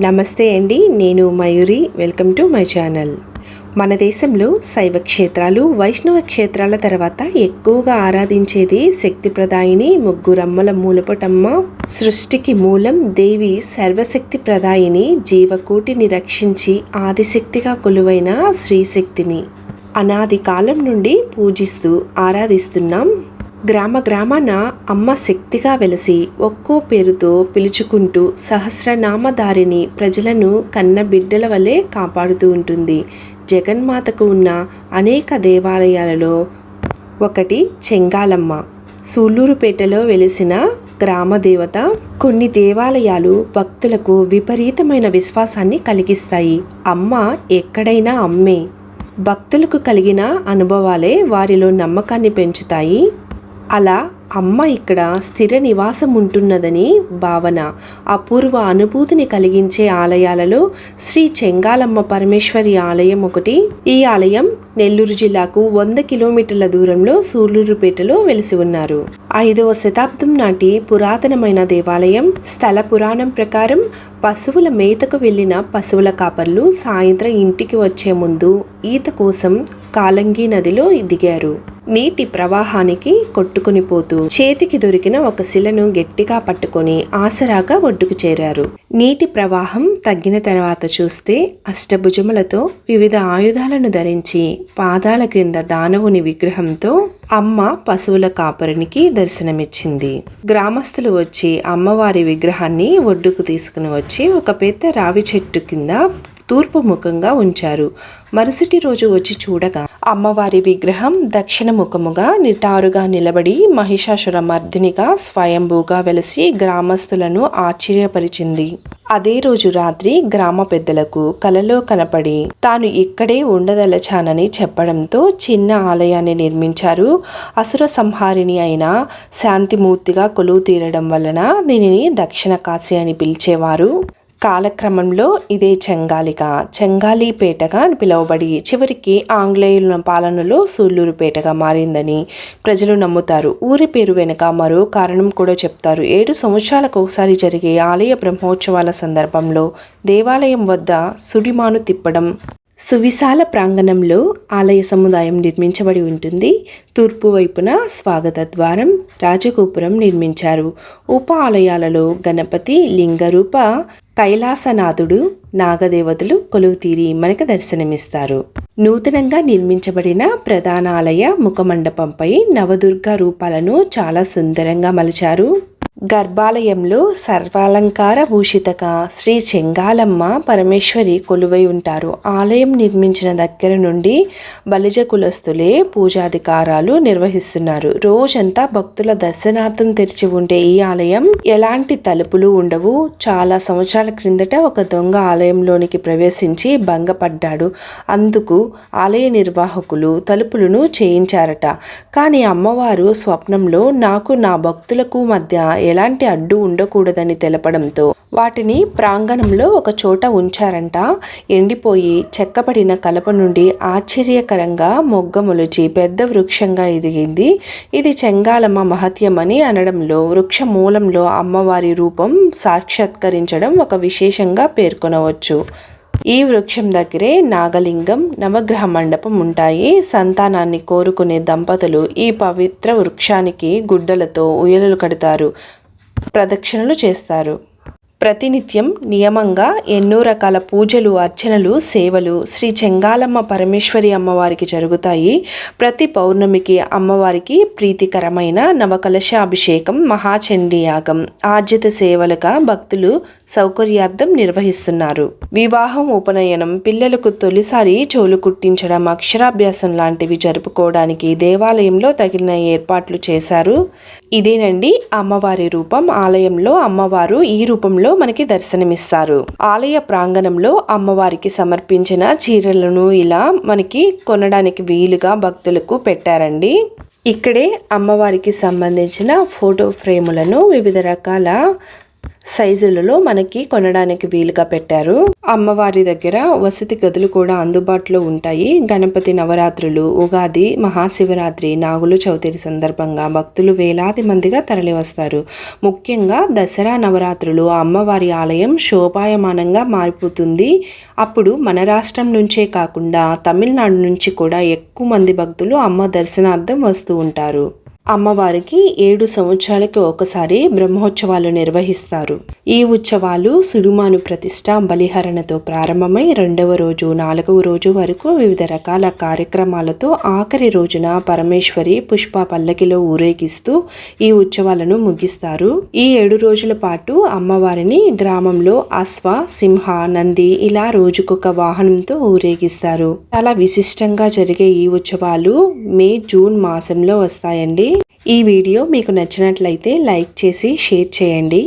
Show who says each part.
Speaker 1: నమస్తే అండి నేను Mayuri. Welcome to my channel. మన దేశంలో శైవ క్షేత్రాలు వైష్ణవ క్షేత్రాల తర్వాత ఎక్కువగా ఆరాధించేది శక్తి ప్రదాయిని ముగ్గురమ్మల మూలపటమ్మ సృష్టికి మూలం దేవి సర్వశక్తి ప్రదాయిని జీవకోటిని రక్షించి ఆదిశక్తిగా కొలువైన శ్రీశక్తిని. అనాది కాలం నుండి పూజిస్తూ ఆరాధిస్తున్నాం. గ్రామ గ్రామాన అమ్మ శక్తిగా వెలసి ఒక్కో పేరుతో పిలుచుకుంటూ సహస్రనామధారిని ప్రజలను కన్న బిడ్డల వలె కాపాడుతూ ఉంటుంది. జగన్మాతకు ఉన్న అనేక దేవాలయాలలో ఒకటి చెంగాలమ్మ. సూళ్ళూరుపేటలో వెలిసిన గ్రామ దేవత కొన్ని దేవాలయాలు భక్తులకు విపరీతమైన విశ్వాసాన్ని కలిగిస్తాయి. అమ్మ ఎక్కడైనా అమ్మే. భక్తులకు కలిగిన అనుభవాలే వారిలో నమ్మకాన్ని పెంచుతాయి. అలా అమ్మ ఇక్కడ స్థిర నివాసం ఉంటున్నదని భావన. అపూర్వ అనుభూతిని కలిగించే ఆలయాలలో శ్రీ చెంగాలమ్మ పరమేశ్వరి ఆలయం ఒకటి. ఈ ఆలయం నెల్లూరు జిల్లాకు వంద కిలోమీటర్ల దూరంలో సూళ్ళూరుపేటలో వెలిసి ఉన్నారు. ఐదవ శతాబ్దం నాటి పురాతనమైన దేవాలయం స్థల పురాణం ప్రకారం పశువుల మేతకు వెళ్ళిన పశువుల కాపర్లు సాయంత్రం ఇంటికి వచ్చే ముందు ఈత కోసం కాలంగి నదిలో దిగారు. నీటి ప్రవాహానికి కొట్టుకుని పోతూ చేతికి దొరికిన ఒక శిలను గట్టిగా పట్టుకొని ఆసరాగా ఒడ్డుకు చేరారు. నీటి ప్రవాహం తగ్గిన తర్వాత చూస్తే అష్టభుజములతో వివిధ ఆయుధాలను ధరించి పాదాల క్రింద దానవుని విగ్రహంతో అమ్మ పశువుల కాపరునికి దర్శనమిచ్చింది. గ్రామస్తులు వచ్చి అమ్మవారి విగ్రహాన్ని ఒడ్డుకు తీసుకుని వచ్చి ఒక పెద్ద రావి చెట్టు కింద తూర్పు ముఖంగా ఉంచారు. మరుసటి రోజు వచ్చి చూడగా అమ్మవారి విగ్రహం దక్షిణ ముఖముగా నిటారుగా నిలబడి మహిషాసుర మర్దినిగా స్వయంభూగా వెలసి గ్రామస్తులను ఆశ్చర్యపరిచింది. అదే రోజు రాత్రి గ్రామ పెద్దలకు కలలో కనపడి తాను ఇక్కడే ఉండదలచానని చెప్పడంతో చిన్న ఆలయాన్ని నిర్మించారు అసుర సంహారిణి అయిన శాంతిమూర్తిగా కొలువు తీరడం వలన దీనిని దక్షిణ కాశీ అని పిలిచేవారు. కాలక్రమంలో ఇదే చెంగాలిక. చెంగాలిపేటగా పిలువబడి చివరికి ఆంగ్లేయుల పాలనలో సూళ్ళూరుపేటగా మారిందని ప్రజలు నమ్ముతారు. ఊరి పేరు వెనుక మరో కారణం కూడా చెప్తారు. ఏడు సంవత్సరాలకు ఒకసారి జరిగే ఆలయ బ్రహ్మోత్సవాల సందర్భంలో దేవాలయం వద్ద సుడిమాను తిప్పడం సువిశాల ప్రాంగణంలో ఆలయ సముదాయం నిర్మించబడి ఉంటుంది. తూర్పు వైపున స్వాగత ద్వారం రాజగోపురం నిర్మించారు. ఉప ఆలయాలలో గణపతి లింగరూప కైలాసనాథుడు నాగదేవతలు కొలువుతీరి మనకు దర్శనమిస్తారు. నూతనంగా నిర్మించబడిన ప్రధాన ఆలయ ముఖమండపంపై నవదుర్గ రూపాలను చాలా సుందరంగా మలిచారు. గర్భాలయంలో సర్వాలంకార భూషితక శ్రీ చెంగాలమ్మ పరమేశ్వరి కొలువై ఉంటారు. ఆలయం నిర్మించిన దగ్గర నుండి బలిజ కులస్తులే పూజాధికారాలు నిర్వహిస్తున్నారు. రోజంతా భక్తుల దర్శనార్థం తెరిచి ఉండే ఈ ఆలయం ఎలాంటి తలుపులు ఉండవు. చాలా సంవత్సరాల క్రిందట ఒక దొంగ ఆలయంలోనికి ప్రవేశించి భంగపడ్డాడు. అందుకు ఆలయ నిర్వాహకులు తలుపులను చేయించారట. కానీ అమ్మవారు స్వప్నంలో నాకు నా భక్తులకు మధ్య ఎలాంటి అడ్డు ఉండకూడదని తెలపడంతో వాటిని ప్రాంగణంలో ఒక చోట ఉంచారంట. ఎండిపోయి చెక్కబడిన కలప నుండి ఆశ్చర్యకరంగా మొగ్గ మొలిచి పెద్ద వృక్షంగా ఎదిగింది. ఇది చెంగాలమ్మ మహత్యమని అనడంలో వృక్ష మూలంలో అమ్మవారి రూపం సాక్షాత్కరించడం ఒక విశేషంగా పేర్కొనవచ్చు. ఈ వృక్షం దగ్గరే నాగలింగం నవగ్రహ మండపం ఉంటాయి. సంతానాన్ని కోరుకునే దంపతులు ఈ పవిత్ర వృక్షానికి గుడ్డలతో ఉయ్యలలు కడతారు. ప్రదక్షిణలు చేస్తారు. ప్రతినిత్యం నియమంగా ఎన్నో రకాల పూజలు అర్చనలు సేవలు శ్రీ చెంగాలమ్మ పరమేశ్వరి అమ్మవారికి జరుగుతాయి. ప్రతి పౌర్ణమికి అమ్మవారికి ప్రీతికరమైన నవకలశ అభిషేకం మహాచండీ యాగం ఆర్జిత సేవలుగా భక్తులు సౌకర్యార్థం నిర్వహిస్తున్నారు. వివాహం ఉపనయనం పిల్లలకు తొలిసారి చోలు కుట్టించడం అక్షరాభ్యాసం లాంటివి జరుపుకోవడానికి దేవాలయంలో తగిన ఏర్పాట్లు చేశారు. ఇదేనండి అమ్మవారి రూపం. ఆలయంలో అమ్మవారు ఈ రూపంలో మనకి దర్శనమిస్తారు. ఆలయ ప్రాంగణంలో అమ్మవారికి సమర్పించిన చీరలను ఇలా మనకి కొనడానికి వీలుగా భక్తులకు పెట్టారండి. ఇక్కడే అమ్మవారికి సంబంధించిన ఫోటో ఫ్రేములను వివిధ రకాల సైజులలో మనకి కొనడానికి వీలుగా పెట్టారు. అమ్మవారి దగ్గర వసతి గదులు కూడా అందుబాటులో ఉంటాయి. గణపతి నవరాత్రులు ఉగాది మహాశివరాత్రి నాగుల చవితి సందర్భంగా భక్తులు వేలాది మందిగా తరలివస్తారు. ముఖ్యంగా దసరా నవరాత్రులు అమ్మవారి ఆలయం శోభాయమానంగా మారిపోతుంది. అప్పుడు మన రాష్ట్రం నుంచే కాకుండా తమిళనాడు నుంచి కూడా ఎక్కువ మంది భక్తులు అమ్మ దర్శనార్థం వస్తూ ఉంటారు. అమ్మవారికి ఏడు సంవత్సరాలకి ఒకసారి బ్రహ్మోత్సవాలు నిర్వహిస్తారు. ఈ ఉత్సవాలు సుడుమాను ప్రతిష్ట బలిహరణతో ప్రారంభమై రెండవ రోజు నాలుగవ రోజు వరకు వివిధ రకాల కార్యక్రమాలతో ఆఖరి రోజున పరమేశ్వరి పుష్ప పల్లకిలో ఊరేగిస్తూ ఈ ఉత్సవాలను ముగిస్తారు. ఈ ఏడు రోజుల పాటు అమ్మవారిని గ్రామంలో అశ్వ సింహ నంది ఇలా రోజుకొక వాహనంతో ఊరేగిస్తారు. చాలా విశిష్టంగా జరిగే ఈ ఉత్సవాలు మే జూన్ మాసంలో వస్తాయండి. ఈ వీడియో మీకు నచ్చినట్లయితే లైక్ చేసి షేర్ చేయండి.